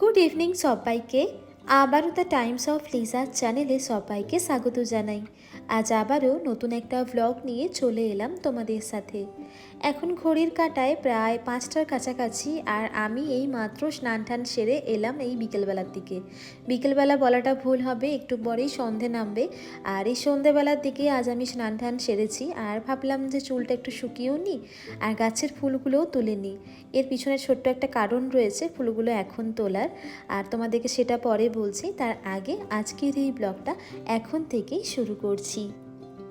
Good evening সবাইকে। আবারও the Times of লিজার চ্যানেলে সবাইকে স্বাগত জানাই। আজ আবারও নতুন একটা ভ্লগ নিয়ে চলে এলাম তোমাদের সাথে। এখন ঘড়ির কাটায় প্রায় পাঁচটার কাছাকাছি আর আমি এই মাত্র স্নান টান সেরে এলাম এই বিকেলবেলার দিকে। বিকেলবেলা বলাটা ভুল হবে, একটু পরেই সন্ধে নামবে। আর এই সন্ধেবেলার দিকে আজ আমি স্নান টান সেরেছি আর ভাবলাম যে চুলটা একটু শুকিয়েও নিই আর গাছের ফুলগুলোও তুলে নিই এর পিছনে ছোট্ট একটা কারণ রয়েছে, ফুলগুলো এখন তোলার। আর তোমাদেরকে সেটা পরে বলছি, তার আগে আজকের এই ব্লগটা এখন থেকেই শুরু করছি।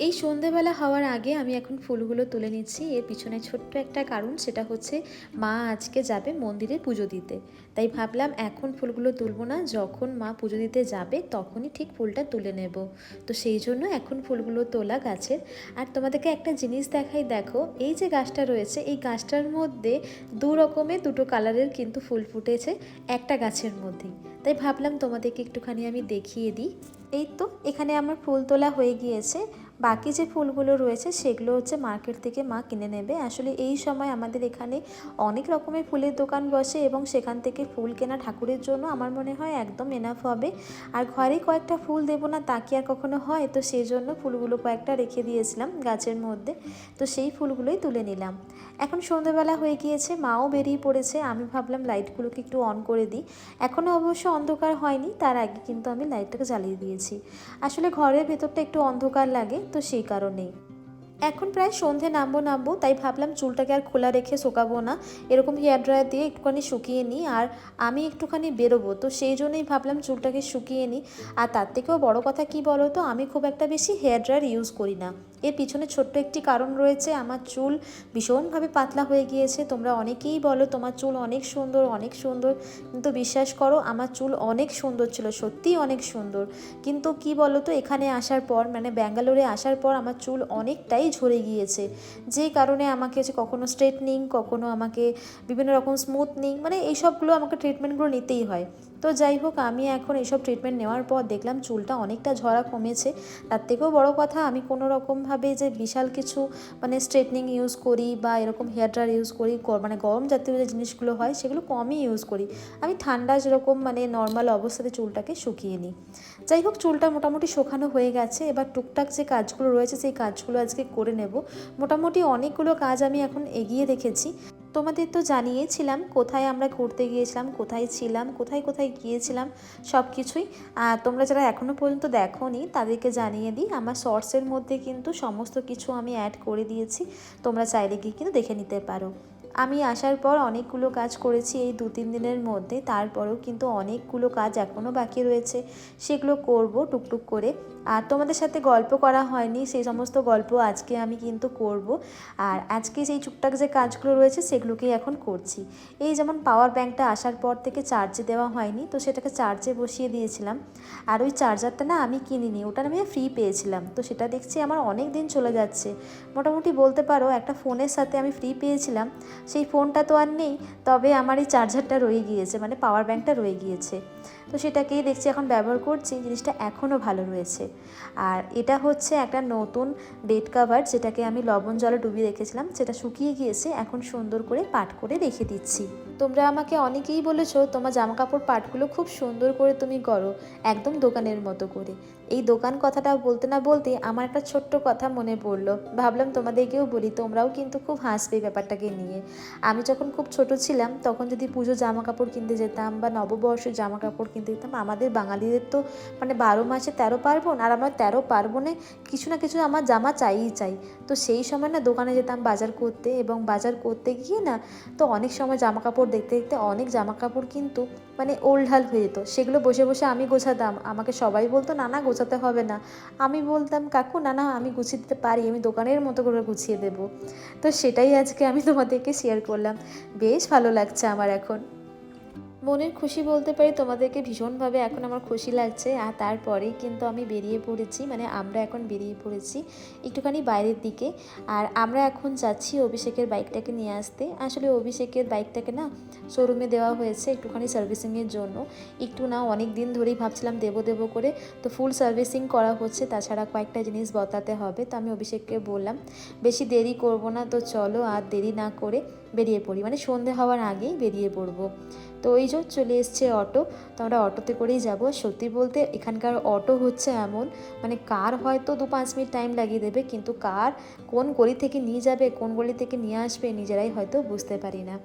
এই সন্ধেবেলা হওয়ার আগে আমি এখন ফুলগুলো তুলে নিচ্ছি। এর পিছনে ছোট্ট একটা কারণ, সেটা হচ্ছে মা আজকে যাবে মন্দিরে পুজো দিতে। তাই ভাবলাম এখন ফুলগুলো তুলবো না, যখন মা পুজো দিতে যাবে তখনই ঠিক ফুলটা তুলে নেব। তো সেই জন্য এখন ফুলগুলো তোলা গাছের। আর তোমাদেরকে একটা জিনিস দেখাই, দেখো, এই যে গাছটা রয়েছে, এই গাছটার মধ্যে দু রকমের দুটো কালারের কিন্তু ফুল ফুটেছে, একটা গাছের মধ্যেই। তাই ভাবলাম তোমাদেরকে একটুখানি আমি দেখিয়ে দিই। এই তো, এখানে আমার ফুল তোলা হয়ে গিয়েছে। বাকি যে ফুলগুলো রয়েছে সেগুলো হচ্ছে মার্কেট থেকে মা কিনে নেবে। আসলে এই সময় আমাদের এখানে অনেক রকমের ফুলের দোকান বসে এবং সেখান থেকে ফুল কেনা ঠাকুরের জন্য আমার মনে হয় একদম এনাফ হবে। আর ঘরে কয়েকটা ফুল দেবো না তা কি আর কখনো হয়? তো সেই জন্য ফুলগুলো কয়েকটা রেখে দিয়েছিলাম গাছের মধ্যে। তো সেই ফুলগুলোই তুলে নিলাম। এখন সন্ধ্যেবেলা হয়ে গিয়েছে, মাও বেরিয়ে পড়েছে। আমি ভাবলাম লাইটগুলোকে একটু অন করে দিই। এখনও অবশ্য অন্ধকার হয়নি, তার আগে কিন্তু আমি লাইটটাকে জ্বালিয়ে দিয়েছি। আসলে ঘরের ভেতরটা একটু অন্ধকার লাগে। তো সেই কারণেই। এখন প্রায় সন্ধে নামবো নামবো, তাই ভাবলাম চুলটাকে আর খোলা রেখে শোকাবো না। এরকম হেয়ার ড্রায়ার দিয়ে একটুখানি শুকিয়ে নিই, আর আমি একটুখানি বেরোবো। তো সেই জন্যই ভাবলাম চুলটাকে শুকিয়ে নিই। আর তার থেকেও বড় কথা কি বলো তো আমি খুব একটা বেশি হেয়ার ড্রায়ার ইউজ করি না। এর পিছনে ছোট্ট একটি কারণ রয়েছে, আমার চুল ভীষণভাবে পাতলা হয়ে গিয়েছে। তোমরা অনেকেই বলো, তোমার চুল অনেক সুন্দর অনেক সুন্দর। কিন্তু বিশ্বাস করো, আমার চুল অনেক সুন্দর ছিল, সত্যিই অনেক সুন্দর। কিন্তু কি বলো তো এখানে আসার পর মানে ব্যাঙ্গালোরে আসার পর, আমার চুল অনেকটাই ঝরে গিয়েছে। যে কারণে আমাকে যে কখনো স্ট্রেটনিং, কখনো আমাকে বিভিন্ন রকম স্মুথনিং মানে এইসবগুলো আমাকে ট্রিটমেন্টগুলো নিতেই হয়। তো যাই হোক, আমি এখন এইসব ট্রিটমেন্ট নেওয়ার পর দেখলাম চুলটা অনেকটা ঝরা কমেছে। তার থেকেও বড় কথা, আমি কোনো রকমভাবে যে বিশাল কিছু মানে স্ট্রেটনিং ইউজ করি বা এরকম হেয়ার ড্রায়ার ইউজ করি মানে গরম জাতীয় যে জিনিসগুলো হয়, সেগুলো কমই ইউজ করি। আমি ঠান্ডা যেরকম মানে নর্মাল অবস্থাতে চুলটাকে শুকিয়ে নিই। যাই হোক, চুলটা মোটামুটি শুকানো হয়ে গেছে। এবার টুকটাক যে কাজগুলো রয়েছে, সেই কাজগুলো আজকে করে নেব। মোটামুটি অনেকগুলো কাজ আমি এখন এগিয়ে রেখেছি। তোমাদের তো জানিয়েছিলাম কোথায় আমরা ঘুরতে গিয়েছিলাম, কোথায় ছিলাম, কোথায় কোথায় গিয়েছিলাম, সব কিছুই। তোমরা যারা এখনও পর্যন্ত দেখোনি, তাদেরকে জানিয়ে দিই, আমার শর্টসের মধ্যে কিন্তু সমস্ত কিছু আমি অ্যাড করে দিয়েছি। তোমরা চাইলে গিয়ে কিন্তু দেখে নিতে পারো। আমি আসার পর অনেকগুলো কাজ করেছি এই দু তিন দিনের মধ্যে, তারপরেও কিন্তু অনেকগুলো কাজ এখনও বাকি রয়েছে। সেগুলো করব টুকটুক করে। আর তোমাদের সাথে গল্প করা হয়নি, সেই সমস্ত গল্প আজকে আমি কিন্তু করব। আর আজকে সেই টুকটাক যে কাজগুলো রয়েছে, সেগুলোকেই এখন করছি। এই যেমন পাওয়ার ব্যাঙ্কটা আসার পর থেকে চার্জে দেওয়া হয়নি, তো সেটাকে চার্জে বসিয়ে দিয়েছিলাম। আর ওই চার্জারটা না আমি কিনিনি ওটা আমি ফ্রি পেয়েছিলাম। তো সেটা দেখছি আমার অনেক দিন চলে যাচ্ছে। মোটামুটি বলতে পারো একটা ফোনের সাথে আমি ফ্রি পেয়েছিলাম। সেই ফোনটা তো আর নেই, তবে আমার এই চার্জারটা রয়ে গিয়েছে মানে পাওয়ার ব্যাঙ্কটা রয়ে গিয়েছে। তো সেটাকেই দেখছি, এখন ব্যবহার করছি, জিনিসটা এখনও ভালো রয়েছে। আর এটা হচ্ছে একটা নতুন বেড কাভার যেটাকে আমি লবণ জলে ডুবিয়ে রেখেছিলাম, সেটা শুকিয়ে গিয়েছে, এখন সুন্দর করে পাট করে রেখে দিচ্ছি। তোমরা আমাকে অনেকেই বলেছ, তোমার জামা কাপড় পাটগুলো খুব সুন্দর করে তুমি করো একদম দোকানের মতো করে। এই দোকান কথাটা বলতে না বলতে আমার একটা ছোট্ট কথা মনে পড়ল। ভাবলাম তোমাদেরকেও বলি, তোমরাও কিন্তু খুব হাসবে ব্যাপারটাকে নিয়ে। আমি যখন খুব ছোট ছিলাম, তখন যদি পুজো জামা কাপড় কিনতে যেতাম বা নববর্ষের জামা কাপড় কিনতে যেতাম, আমাদের বাঙালিদের তো মানে বারো মাসে তেরো পার্বণ, আর আমরা তেরো পার্বণে কিছু না কিছু আমার জামা চাইই চাই। তো সেই সময় না দোকানে যেতাম বাজার করতে এবং বাজার করতে গিয়ে না তো অনেক সময় জামা কাপড় দেখতে দেখতে অনেক জামা কাপড় কিন্তু মানে ওলঢাল হয়ে যেত। সেগুলো বসে বসে আমি গোছাতাম। আমাকে সবাই বলতো, নানা না গোছাতে হবে না। আমি বলতাম, কাকু, না না, আমি গুছিয়ে দিতে পারি, আমি দোকানের মতো করে গুছিয়ে দেবো। তো সেটাই আজকে আমি তোমাদেরকে শেয়ার করলাম। বেশ ভালো লাগছে আমার এখন। মনের খুশি বলতে পারি, তোমাদেরকে ভীষণভাবে এখন আমার খুশি লাগছে। আর তারপরেই কিন্তু আমি বেরিয়ে পড়েছি মানে আমরা এখন বেরিয়ে পড়েছি একটুখানি বাইরের দিকে। আর আমরা এখন যাচ্ছি অভিষেকের বাইকটাকে নিয়ে আসতে। আসলে অভিষেকের বাইকটাকে না শোরুমে দেওয়া হয়েছে একটুখানি সার্ভিসিংয়ের জন্য। একটু না অনেক দিন ধরেই ভাবছিলাম দেবো দেবো করে। তো ফুল সার্ভিসিং করা হচ্ছে, তাছাড়া কয়েকটা জিনিস বতাতে হবে, তো আমি অভিষেককে বললাম, বেশি দেরি করব না, তো চলো আর দেরি না করে বেরিয়ে পড়ি। মানে সন্ধে হওয়ার আগেই বেরিয়ে পড়ব। তো ওই যে চলে এসছে অটো, তো আমরা অটোতে করেই যাব। সত্যি বলতে এখানকার অটো হচ্ছে এমন মানে কার হয়তো দু পাঁচ মিনিট টাইম লাগিয়ে দেবে, কিন্তু কার কোন গলি থেকে নিয়ে যাবে, কোন গলি থেকে নিয়ে আসবে নিজেরাই হয়তো বুঝতে পারি না।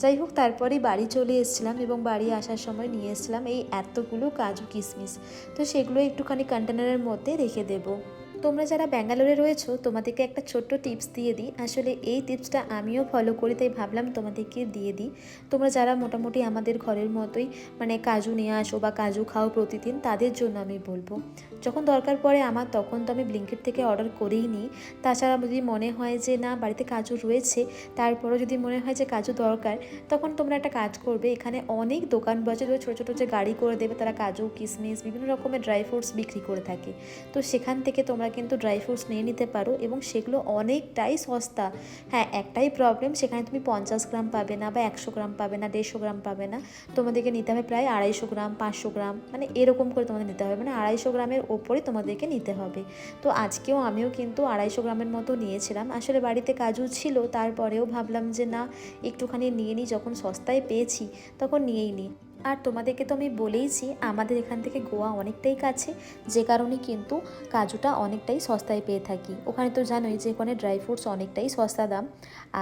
যাই হোক, তারপরেই বাড়ি চলে এসেছিলাম এবং বাড়ি আসার সময় নিয়ে এসেছিলাম এই এতগুলো কাজু কিশমিশ। তো সেগুলো একটুখানি কন্টেনারের মধ্যে রেখে দেবো। তোমরা যারা ব্যাঙ্গালোরে রয়েছো, তোমাদেরকে একটা ছোট্ট টিপস দিয়ে দিই। আসলে এই টিপসটা আমিও ফলো করি, তাই ভাবলাম তোমাদেরকে দিয়ে দিই। তোমরা যারা মোটামুটি আমাদের ঘরের মতোই মানে কাজু নিয়ে আসো বা কাজু খাও প্রতিদিন, তাদের জন্য আমি বলব। যখন দরকার পড়ে আমার, তখন তো আমি ব্লিঙ্কেট থেকে অর্ডার করেই নিই। তাছাড়া যদি মনে হয় যে, না, বাড়িতে কাজু রয়েছে, তারপরও যদি মনে হয় যে, কাজু দরকার, তখন তোমরা একটা কাজ করবে। এখানে অনেক দোকান বসে ছোটো ছোটো যে গাড়ি করে দেবে, তারা কাজু কিশমিশ বিভিন্ন রকমের ড্রাই ফ্রুটস বিক্রি করে থাকে। তো সেখান থেকে তোমরা কিন্তু ড্রাই ফ্রুটস নিয়ে নিতে পারো এবং সেগুলো অনেকটাই সস্তা। হ্যাঁ একটাই প্রবলেম সেখানে তুমি পঞ্চাশ গ্রাম পাবে না বা একশো গ্রাম পাবে না, দেড়শো গ্রাম পাবে না। তোমাদেরকে নিতে হবে প্রায় আড়াইশো গ্রাম, পাঁচশো গ্রাম মানে এরকম করে তোমাদের নিতে হবে। মানে আড়াইশো গ্রামের ওপরে তোমাদেরকে নিতে হবে। তো আজকেও আমিও কিন্তু আড়াইশো গ্রামের মতো নিয়েছিলাম। আসলে বাড়িতে কাজু ছিল, তারপরেও ভাবলাম যে না, একটুখানি নিয়ে নিই, যখন সস্তায় পেয়েছি, তখন নিয়েই নিই। আর তোমাদেরকে তো আমি বলেইছি, আমাদের এখান থেকে গোয়া অনেকটাই কাছে, যে কারণে কিন্তু কাজুটা অনেকটাই সস্তায় পেয়ে থাকি। ওখানে তো জানোই যে ওখানে ড্রাই ফ্রুটস অনেকটাই সস্তা দাম।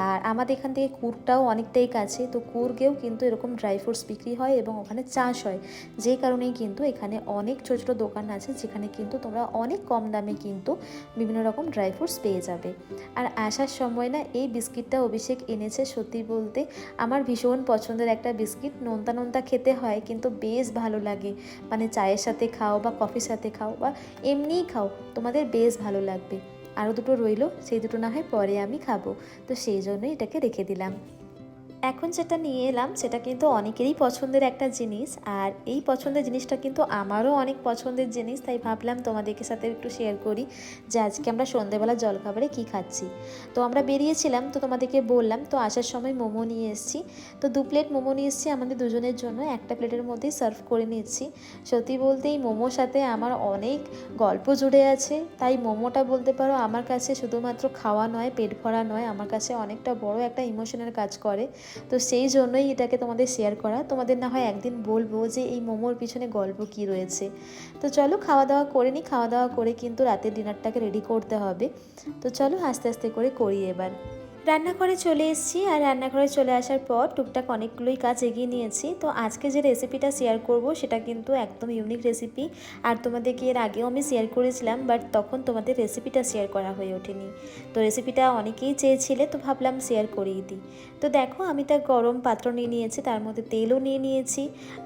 আর আমাদের এখান থেকে কুর্গটাও অনেকটাই কাছে, তো কুর্গেও কিন্তু এরকম ড্রাই ফ্রুটস বিক্রি হয় এবং ওখানে চাষ হয়। যে কারণেই কিন্তু এখানে অনেক ছোটো ছোটো দোকান আছে, যেখানে কিন্তু তোমরা অনেক কম দামে কিন্তু বিভিন্ন রকম ড্রাই ফ্রুটস পেয়ে যাবে। আর আসার সময় না, এই বিস্কিটটা অভিষেক এনেছে সত্যি বলতে, আমার ভীষণ পছন্দের একটা বিস্কিট। নোনতা নোনতা খেতে হয় কিন্তু বেশ ভালো লাগে। মানে চায়ের সাথে খাও বা কফির সাথে খাও বা এমনিই খাও, তোমাদের বেশ ভালো লাগবে। আরও দুটো রইল, সেই দুটো না হয় পরে আমি খাব। তো সেই জন্যই এটাকে রেখে দিলাম। এখন যেটা নিয়ে এলাম, সেটা কিন্তু অনেকেরই পছন্দের একটা জিনিস। আর এই পছন্দের জিনিসটা কিন্তু আমারও অনেক পছন্দের জিনিস, তাই ভাবলাম তোমাদেরকে সাথে একটু শেয়ার করি যে আজকে আমরা সন্ধেবেলা জলখাবারে কী খাচ্ছি। তো আমরা বেরিয়েছিলাম, তো তোমাদেরকে বললাম, তো আসার সময় মোমো নিয়ে এসেছি। তো দু প্লেট মোমো নিয়ে এসেছি আমাদের দুজনের জন্য, একটা প্লেটের মধ্যেই সার্ভ করে নিচ্ছি সত্যি বলতে এই মোমোর সাথে আমার অনেক গল্প জুড়ে আছে, তাই মোমোটা বলতে পারো আমার কাছে শুধুমাত্র খাওয়া নয়, পেট ভরা নয়, আমার কাছে অনেকটা বড় একটা ইমোশনের কাজ করে। তো সেই জন্যই এটাকে তোমাদের শেয়ার করা। তোমাদের না হয় একদিন বলব যে এই মোমোর পিছনে গল্প কি রয়েছে। তো চলো খাওয়া দাওয়া করে নিই খাওয়া দাওয়া করে কিন্তু রাতের ডিনারটাকে রেডি করতে হবে। তো চলো আস্তে আস্তে করে করি এবার। রান্নাঘরে চলে এসেছি আর রান্নাঘরে চলে আসার পর টুকটাক অনেকগুলোই কাজ এগিয়ে নিয়েছি। তো আজকে যে রেসিপিটা শেয়ার করব সেটা কিন্তু একদম ইউনিক রেসিপি আর তোমাদেরকে এর আগেও আমি শেয়ার করেছিলাম বাট তখন তোমাদের রেসিপিটা শেয়ার করা হয়ে ওঠেনি। তো রেসিপিটা অনেকেই চেয়েছিলে, তো ভাবলাম শেয়ার করেই দিই। তো দেখো, আমি তার গরম পাত্র নিয়ে নিয়েছি, তার মধ্যে তেলও নিয়ে নিয়েছি।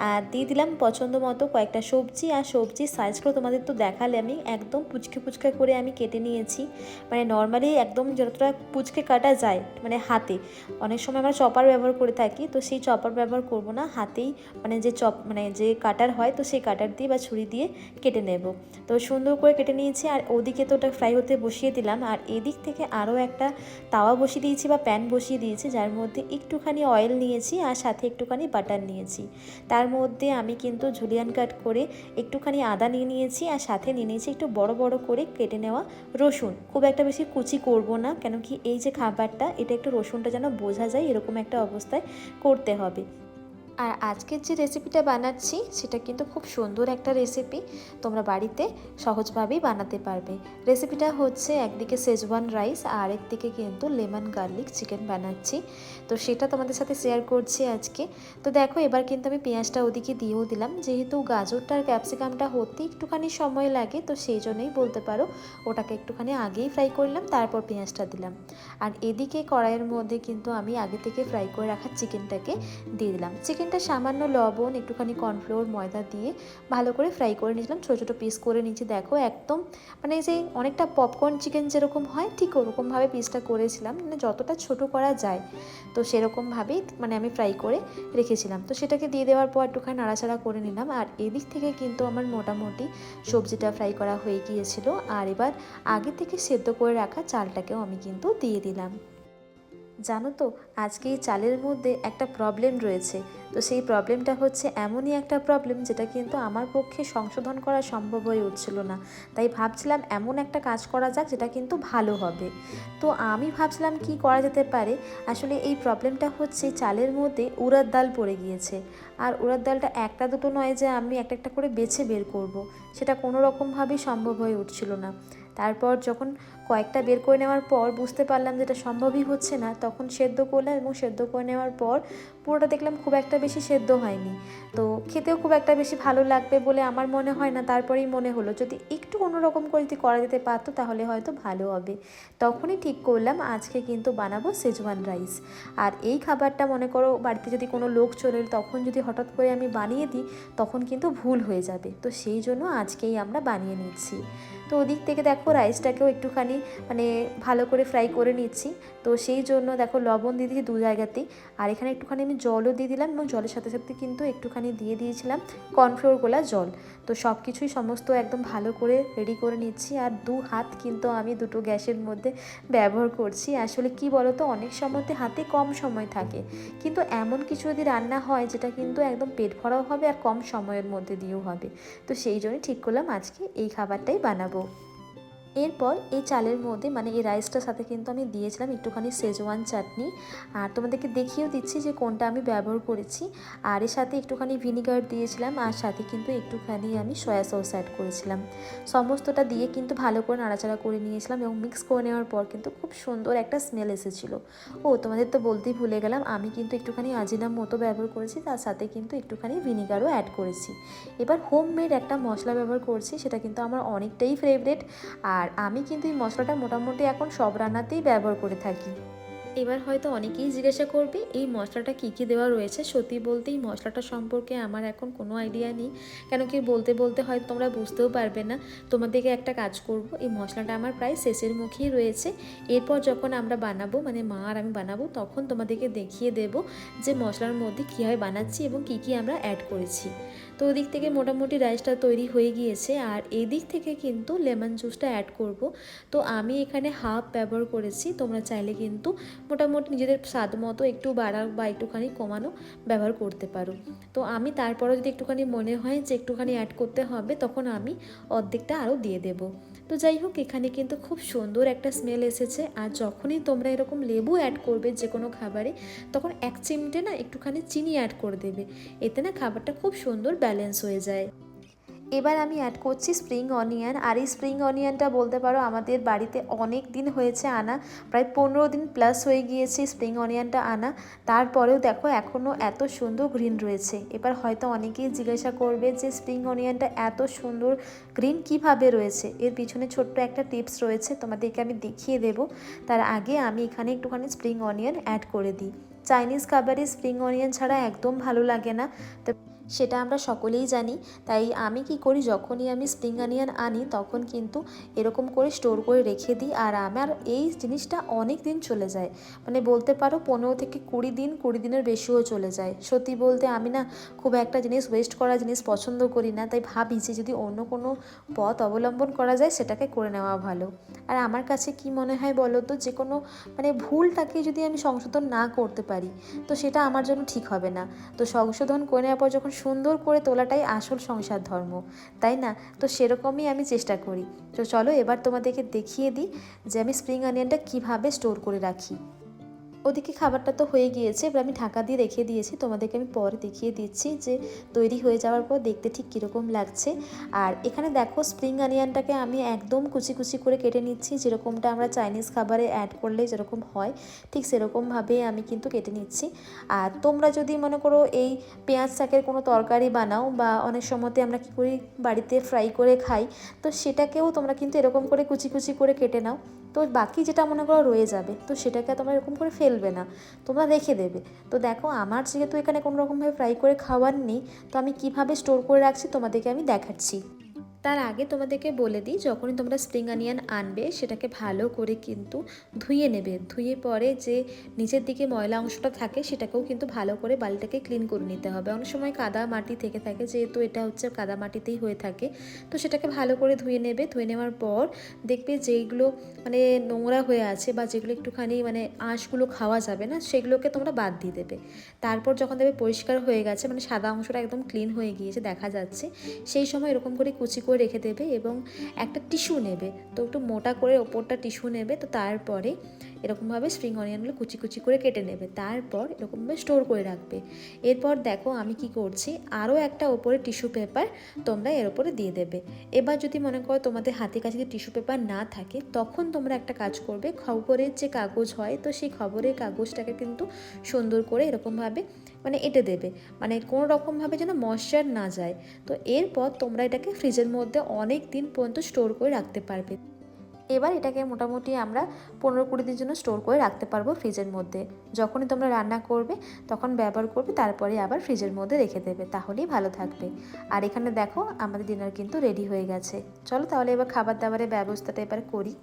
আর দিয়ে দিলাম পছন্দ মতো কয়েকটা সবজি, আর সবজির সাইজগুলো তোমাদের তো দেখালে আমি একদম পুচকে পুচকে করে আমি কেটে নিয়েছি। মানে নর্মালি একদম যতটা পুচকে কাটা যায় যায় মানে হাতে। অনেক সময় আমরা চপার ব্যবহার করে থাকি, তো সেই চপার ব্যবহার করব না, হাতেই মানে যে চপ মানে যে কাটার হয়, তো সেই কাটার দিয়ে বা ছুরি দিয়ে কেটে নেব। তো সুন্দর করে কেটে নিয়েছি, আর ওদিকে তো ওটা ফ্রাই হতে বসিয়ে দিলাম, আর এদিক থেকে আরও একটা তাওয়া বসিয়ে দিয়েছি বা প্যান বসিয়ে দিয়েছি, যার মধ্যে একটুখানি অয়েল নিয়েছি, আর সাথে একটুখানি বাটার নিয়েছি। তার মধ্যে আমি কিন্তু ঝুলিয়ান কাট করে একটুখানি আদা নিয়ে নিয়েছি, আর সাথে নিয়ে নিয়েছি একটু বড় বড় করে কেটে নেওয়া রসুন। খুব একটা বেশি কুচি করব না, কেন কি এই যে খাবারটা এটা একটু রসুনটা যেন বোঝা যায় এরকম একটা অবস্থায় করতে হবে। আর আজকের যে রেসিপিটা বানাচ্ছি, সেটা কিন্তু খুব সুন্দর একটা রেসিপি তোমরা বাড়িতে সহজভাবেই বানাতে পারবে। রেসিপিটা হচ্ছে একদিকে সেজওয়ান রাইস আর একদিকে কিন্তু লেমন গার্লিক চিকেন বানাচ্ছি। তো সেটা তোমাদের সাথে শেয়ার করছি আজকে। তো দেখো, এবার কিন্তু আমি পেঁয়াজটা ওদিকে দিয়েও দিলাম। যেহেতু গাজরটা আর ক্যাপসিকামটা হতে একটুখানি সময় লাগে, তো সেই জন্যই বলতে পারো ওটাকে একটুখানি আগেই ফ্রাই করলাম, তারপর পেঁয়াজটা দিলাম। আর এদিকে কড়াইয়ের মধ্যে কিন্তু আমি আগে থেকে ফ্রাই করে রাখা চিকেনটাকে দিয়ে দিলাম। চিকেন চিকেনটা সামান্য লবণ, একটুখানি কর্নফ্লোর ময়দা দিয়ে ভালো করে ফ্রাই করে নিয়েছিলাম। ছোটো ছোটো পিস করে নিয়েছি। দেখো একদম মানে যে অনেকটা পপকর্ন চিকেন যেরকম হয়, ঠিক ওরকমভাবে পিসটা করেছিলাম। মানে যতটা ছোট করা যায়, তো সেরকমভাবেই মানে আমি ফ্রাই করে রেখেছিলাম। তো সেটাকে দিয়ে দেওয়ার পর একটুখানি নাড়াচাড়া করে নিলাম। আর এদিক থেকে কিন্তু আমার মোটামুটি সবজিটা ফ্রাই করা হয়ে গিয়েছিল। আর এবার আগে থেকে সেদ্ধ করে রাখা চালটাকেও আমি কিন্তু দিয়ে দিলাম। জানো তো, আজকে এই চালের মধ্যে একটা প্রবলেম রয়েছে। তো সেই প্রবলেমটা হচ্ছে এমনই একটা প্রবলেম যেটা কিন্তু আমার পক্ষে সংশোধন করা সম্ভব হয়ে উঠছিল না। তাই ভাবছিলাম এমন একটা কাজ করা যাক যেটা কিন্তু ভালো হবে। তো আমি ভাবছিলাম কি করা যেতে পারে? আসলে এই প্রবলেমটা হচ্ছে চালের মধ্যে উড়ার ডাল পড়ে গিয়েছে। আর উড়ার ডালটা একটা দুটো নয় যে আমি একটা একটা করে বেছে বের করব। সেটা কোনো রকমভাবেই সম্ভব হয়ে উঠছিল না। তারপর যখন কয়েকটা বের করে নেওয়ার পর বুঝতে পারলাম যেটা সম্ভবই হচ্ছে না, তখন সেদ্ধ করলাম এবং সেদ্ধ করে নেওয়ার পর পুরোটা দেখলাম খুব একটা বেশি সেদ্ধ হয়নি। তো খেতেও খুব একটা বেশি ভালো লাগবে বলে আমার মনে হয় না, তারপরেই মনে হলো যদি একটু অন্যরকম করে যদি করা যেতে পারতো তাহলে হয়তো ভালো হবে। তখনই ঠিক করলাম, আজকে কিন্তু বানাবো সেজওয়ান রাইস আর এই খাবারটা মনে করো বাড়িতে যদি কোনো লোক চলে তখন যদি হঠাৎ করে আমি বানিয়ে দিই, তখন কিন্তু ভুল হয়ে যাবে। তো সেই জন্য আজকেই আমরা বানিয়ে নিচ্ছি। তো ওদিক থেকে দেখো রাইসটাকেও একটুখানি মানে ভালো করে ফ্রাই করে নিচ্ছি। তো সেই জন্য দেখো লবণ দিয়ে দিয়েছি দু জায়গাতেই। আর এখানে একটুখানি আমি জলও দিয়ে দিলাম এবং জলের সাথে সাথে কিন্তু একটুখানি দিয়ে দিয়েছিলাম কর্নফ্লোর গোলা জল। তো সব কিছুই সমস্ত একদম ভালো করে রেডি করে নিচ্ছি আর দু হাত কিন্তু আমি দুটো গ্যাসের মধ্যে ব্যবহার করছি। আসলে কি বলো তো অনেক সময়তে হাতে কম সময় থাকে। কিন্তু এমন কিছু যদি রান্না হয় যেটা কিন্তু একদম পেট ভরাও হবে আর কম সময়ের মধ্যে দিয়েও হবে। তো সেই জন্যই ঠিক করলাম আজকে এই খাবারটাই বানাবো। এরপর এই চালের মধ্যে মানে এই রাইসটার সাথে কিন্তু আমি দিয়েছিলাম একটুখানি সেজওয়ান চাটনি। আর তোমাদেরকে দেখিয়েও দিচ্ছি যে কোনটা আমি ব্যবহার করেছি। আর এর সাথে একটুখানি ভিনিগার দিয়েছিলাম, আর সাথে কিন্তু একটুখানি আমি সয়া সস অ্যাড করেছিলাম। সমস্তটা দিয়ে কিন্তু ভালো করে নাড়াচাড়া করে নিয়েছিলাম এবং মিক্স করে নেওয়ার পর কিন্তু খুব সুন্দর একটা স্মেল এসেছিল। ও, তোমাদের তো বলতেই ভুলে গেলাম, আমি কিন্তু একটুখানি আজিনাম মতো ব্যবহার করেছি, তার সাথে কিন্তু একটুখানি ভিনিগারও অ্যাড করেছি। এবার হোমমেড একটা মশলা ব্যবহার করছি, সেটা কিন্তু আমার অনেকটাই ফেভারেট আর আমি কিন্তু এই মশলাটা মোটামুটি এখন সব রান্নাতেই ব্যবহার করে থাকি। এবার হয়তো অনেকেই জিজ্ঞাসা করবে, এই মশলাটা কী কী দেওয়া রয়েছে? সত্যি বলতে এই মশলাটা সম্পর্কে আমার এখন কোনো আইডিয়া নেই। কেন কি বলতে বলতে হয়তো তোমরা বুঝতেও পারবে না। তোমাদেরকে একটা কাজ করব, এই মশলাটা আমার প্রায় শেষের মুখেই রয়েছে। এরপর যখন আমরা বানাবো মানে মা আর আমি বানাবো, তখন তোমাদেরকে দেখিয়ে দেব যে মশলার মধ্যে কীভাবে বানাচ্ছি এবং কী কী আমরা অ্যাড করেছি। তো ওদিক থেকে মোটামুটি রাইসটা তৈরি হয়ে গিয়েছে আর এদিক দিক থেকে কিন্তু লেমন জুসটা অ্যাড করব। তো আমি এখানে হাফ ব্যবহার করেছি, তোমরা চাইলে কিন্তু মোটামুটি নিজেদের স্বাদ মতো একটু বাড়া বা একটুখানি কমানো ব্যবহার করতে পারো। তো আমি তারপরে যদি একটুখানি মনে হয় যে একটুখানি অ্যাড করতে হবে, তখন আমি অর্ধেকটা আরও দিয়ে দেবো। তো যাই হোক, এখানে কিন্তু খুব সুন্দর একটা স্মেল এসেছে। আর যখনই তোমরা এরকম লেবু অ্যাড করবে যে কোনো খাবারে, তখন এক চিমটে না একটুখানি চিনি অ্যাড করে দেবে। এতে না খাবারটা খুব সুন্দর ব্যালেন্স হয়ে যায়। এবার আমি অ্যাড করছি স্প্রিং অনিয়ন আর এই স্প্রিং অনিয়নটা বলতে পারো আমাদের বাড়িতে অনেক দিন হয়েছে আনা। প্রায় পনেরো দিন প্লাস হয়ে গিয়েছে স্প্রিং অনিয়নটা আনা। তারপরেও দেখো এখনও এত সুন্দর গ্রিন রয়েছে। এবার হয়তো অনেকেই জিজ্ঞাসা করবে যে স্প্রিং অনিয়নটা এত সুন্দর গ্রিন কীভাবে রয়েছে? এর পিছনে ছোট্ট একটা টিপস রয়েছে, তোমাদেরকে আমি দেখিয়ে দেব। তার আগে আমি এখানে একটুখানি স্প্রিং অনিয়ন অ্যাড করে দিই। চাইনিজ খাবারে স্প্রিং অনিয়ন ছাড়া একদম ভালো লাগে না। তো সেটা আমরা সকলেই জানি। তাই আমি কি করি, যখনই আমি স্প্রিং অনিয়ন আনি, তখন কিন্তু এরকম করে স্টোর করে রেখে দিই আর আমার এই জিনিসটা অনেক দিন চলে যায়। মানে বলতে পারো পনেরো থেকে কুড়ি দিন, কুড়ি দিনের বেশিও চলে যায়। সত্যি বলতে আমি না খুব একটা জিনিস ওয়েস্ট করা জিনিস পছন্দ করি না। তাই ভাবি যে যদি অন্য কোনো পথ অবলম্বন করা যায়, সেটাকে করে নেওয়া ভালো। আর আমার কাছে কি মনে হয় বলো তো, যে কোনো মানে ভুলটাকে যদি আমি সংশোধন না করতে পারি, তো সেটা আমার জন্য ঠিক হবে না। তো সংশোধন করে নেওয়ার পর যখন সুন্দর করে তোলাটাই আসল সংসার ধর্ম, তাই না? তো সেরকমই আমি চেষ্টা করি। তো চলো এবার তোমাদেরকে দেখিয়ে দিই যে আমি স্প্রিং অনিয়নটা কীভাবে স্টোর করে রাখি। ওদিকে খাবারটা তো হয়ে গিয়েছে, এবার আমি ঢাকা দিয়ে রেখে দিয়েছি। তোমাদেরকে আমি পরে দেখিয়ে দিচ্ছি যে তৈরি হয়ে যাওয়ার পর দেখতে ঠিক কীরকম লাগছে। আর এখানে দেখো স্প্রিং অনিয়নটাকে আমি একদম কুচি কুচি করে কেটে নিচ্ছি। যেরকমটা আমরা চাইনিজ খাবারে অ্যাড করলে যেরকম হয়, ঠিক সেরকমভাবে আমি কিন্তু কেটে নিচ্ছি। আর তোমরা যদি মনে করো এই পেঁয়াজ শাকের কোনো তরকারি বানাও বা অনেক সময়তে আমরা কী করি, বাড়িতে ফ্রাই করে খাই, তো সেটাকেও তোমরা কিন্তু এরকম করে কুচি কুচি করে কেটে নাও। তো বাকি যেটা মনে করো রয়ে যাবে, তো সেটাকে তোমরা এরকম করে ফেলবে না। তোমরা রেখে দেবে। তো দেখো, আমার যেহেতু এখানে কোনো রকমভাবে ফ্রাই করে খাওয়ার নেই, তো আমি কীভাবে স্টোর করে রাখছি তোমাদেরকে আমি দেখাচ্ছি। তার আগে তোমাদেরকে বলে দিই, যখনই তোমরা স্প্রিং অনিয়ন আনবে, সেটাকে ভালো করে কিন্তু ধুয়ে নেবে। ধুয়ে পরে যে নিচের দিকে ময়লা অংশটা থাকে, সেটাকেও কিন্তু ভালো করে বালিটাকে ক্লিন করে নিতে হবে। অনেক সময় কাদা মাটি থেকে থাকে, যেহেতু এটা হচ্ছে কাদা মাটিতেই হয়ে থাকে, তো সেটাকে ভালো করে ধুয়ে নেবে। ধুয়ে নেওয়ার পর দেখবে যেইগুলো মানে নোংরা হয়ে আছে বা যেগুলো একটুখানি মানে আঁশগুলো খাওয়া যাবে না, সেগুলোকে তোমরা বাদ দিয়ে দেবে। তারপর যখন দেখবে পরিষ্কার হয়ে গেছে মানে সাদা অংশটা একদম ক্লিন হয়ে গিয়েছে, দেখা যাচ্ছে, সেই সময় এরকম করে কুচি করে রেখে দেবে এবং একটা টিস্যু নেবে। তো একটু মোটা করে ওপরটা টিস্যু নেবে, তো তারপরে এরকমভাবে স্প্রিং অনিয়নগুলো কুচি কুচি করে কেটে নেবে। তারপর এরকমভাবে স্টোর করে রাখবে। এরপর দেখো আমি কি করছি, আরও একটা ওপরে টিস্যু পেপার তোমরা এর ওপরে দিয়ে দেবে। এবার যদি মনে করো তোমাদের হাতে কাছে যদি টিস্যু পেপার না থাকে, তখন তোমরা একটা কাজ করবে, খবরের যে কাগজ হয়, তো সেই খবরের কাগজটাকে কিন্তু সুন্দর করে এরকমভাবে মানে এঁটে দেবে। মানে কোনো রকমভাবে যেন ময়শ্চার না যায়। তো এরপর তোমরা এটাকে ফ্রিজের মধ্যে অনেক দিন পর্যন্ত স্টোর করে রাখতে পারবে। এবার এটাকে মোটামুটি আমরা পনেরো কুড়ি দিনের জন্য স্টোর করে রাখতে পারব ফ্রিজের মধ্যে। যখনই তোমরা রান্না করবে, তখন ব্যবহার করবে, তারপরে আবার ফ্রিজের মধ্যে রেখে দেবে। তাহলেই ভালো থাকবে। আর এখানে দেখো, আমাদের ডিনার কিন্তু রেডি হয়ে গেছে। চলো তাহলে এবার খাবার দাবারের ব্যবস্থাটা এবার করি।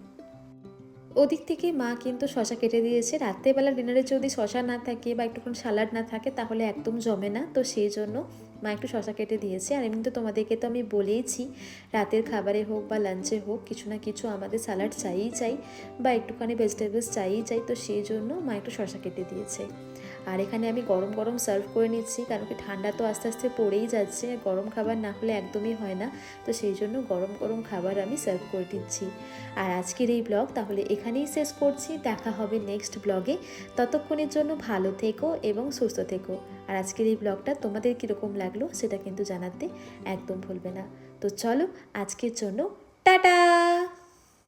ওদিক থেকে মা কিন্তু শশা কেটে দিয়েছে। রাত্রেবেলা ডিনারে যদি শশা না থাকে বা একটুখানি সালাড না থাকে, তাহলে একদম জমে না। তো সেই জন্য মা একটু শশা কেটে দিয়েছে। আর এমনি তো তোমাদেরকে তো আমি বলেইছি, রাতের খাবারে হোক বা লাঞ্চে হোক, কিছু না কিছু আমাদের স্যালাড চাইই চাই বা একটুখানি ভেজিটেবলস চাইই চাই। তো সেই জন্য মা একটু শশা কেটে দিয়েছে। আর এখানে আমি গরম গরম সার্ভ করে নিচ্ছি, কারণ কি ঠান্ডা তো আস্তে আস্তে পড়েই যাচ্ছে, গরম খাবার না হলে একদমই হয় না। তো সেই জন্য গরম গরম খাবার আমি সার্ভ করে দিচ্ছি। আর আজকের এই ব্লগ তাহলে এখানেই শেষ করছি, দেখা হবে নেক্সট ব্লগে। ততক্ষণের জন্য ভালো থেকো এবং সুস্থ থেকো। আর আজকের এই ব্লগটা তোমাদের কীরকম লাগল সেটা কিন্তু জানাতে একদম ভুলবে না। তো চলো আজকের জন্য টাটা!